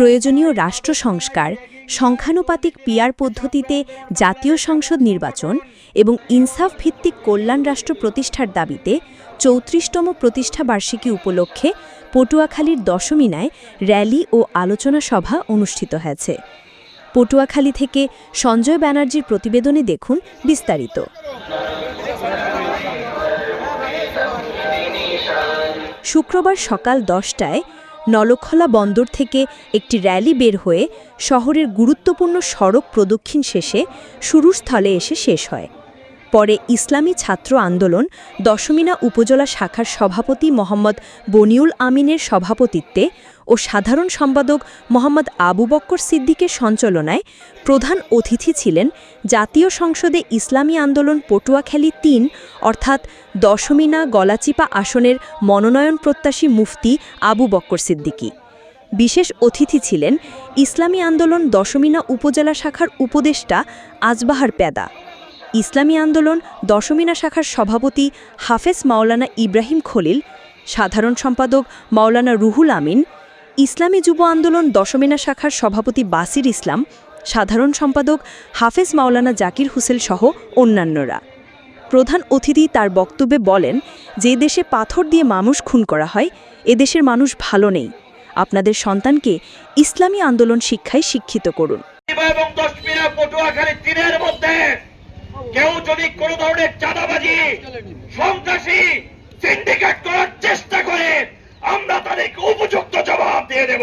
প্রয়োজনীয় রাষ্ট্র সংস্কার, সংখ্যানুপাতিক পিয়ার পদ্ধতিতে জাতীয় সংসদ নির্বাচন এবং ইনসাফ ভিত্তিক কল্যাণ রাষ্ট্র প্রতিষ্ঠার দাবিতে চৌত্রিশতম প্রতিষ্ঠা বার্ষিকী উপলক্ষে পটুয়াখালীর দশমিনায় র্যালি ও আলোচনা সভা অনুষ্ঠিত হয়েছে। পটুয়াখালী থেকে সঞ্জয় ব্যানার্জির প্রতিবেদনে দেখুন বিস্তারিত। শুক্রবার সকাল দশটায় নলখলা বন্দর থেকে একটি র্যালি বের হয়ে শহরের গুরুত্বপূর্ণ সড়ক প্রদক্ষিণ শেষে শুরুর স্থলে এসে শেষ হয়। পরে ইসলামী ছাত্র আন্দোলন দশমিনা উপজেলা শাখার সভাপতি মোহাম্মদ বনিউল আমিনের সভাপতিত্বে ও সাধারণ সম্পাদক মোহাম্মদ আবু বক্কর সিদ্দিকের সঞ্চালনায় প্রধান অতিথি ছিলেন জাতীয় সংসদে ইসলামী আন্দোলন পটুয়াখালী তিন, অর্থাৎ দশমিনা গলাচিপা আসনের মনোনয়ন প্রত্যাশী মুফতি আবু বক্কর সিদ্দিকী। বিশেষ অতিথি ছিলেন ইসলামী আন্দোলন দশমিনা উপজেলা শাখার উপদেষ্টা আজবাহার পেদা ইসলামী আন্দোলন দশমিনা শাখার সভাপতি হাফেজ মাওলানা ইব্রাহিম খলিল, সাধারণ সম্পাদক মাওলানা রুহুল আমিন, ইসলামী যুব আন্দোলন দশমিনা শাখার সভাপতি বাসির ইসলাম, সাধারণ সম্পাদক হাফেজ মাওলানা জাকির হুসেল সহ অন্যান্যরা। প্রধান অতিথি তার বক্তব্যে বলেন, যে দেশে পাথর দিয়ে মানুষ খুন করা হয় এদেশের মানুষ ভালো নেই। আপনাদের সন্তানকে ইসলামী আন্দোলন শিক্ষায় শিক্ষিত করুন। এবং দশমিনা পটুয়াখালী মধ্যে যদি কোন ধরনের চাঁদাবাজি, সন্ত্রাসী সিন্ডিকেট করার চেষ্টা করে, আমরা তাদেরকে উপযুক্ত জবাব দিয়ে দেব।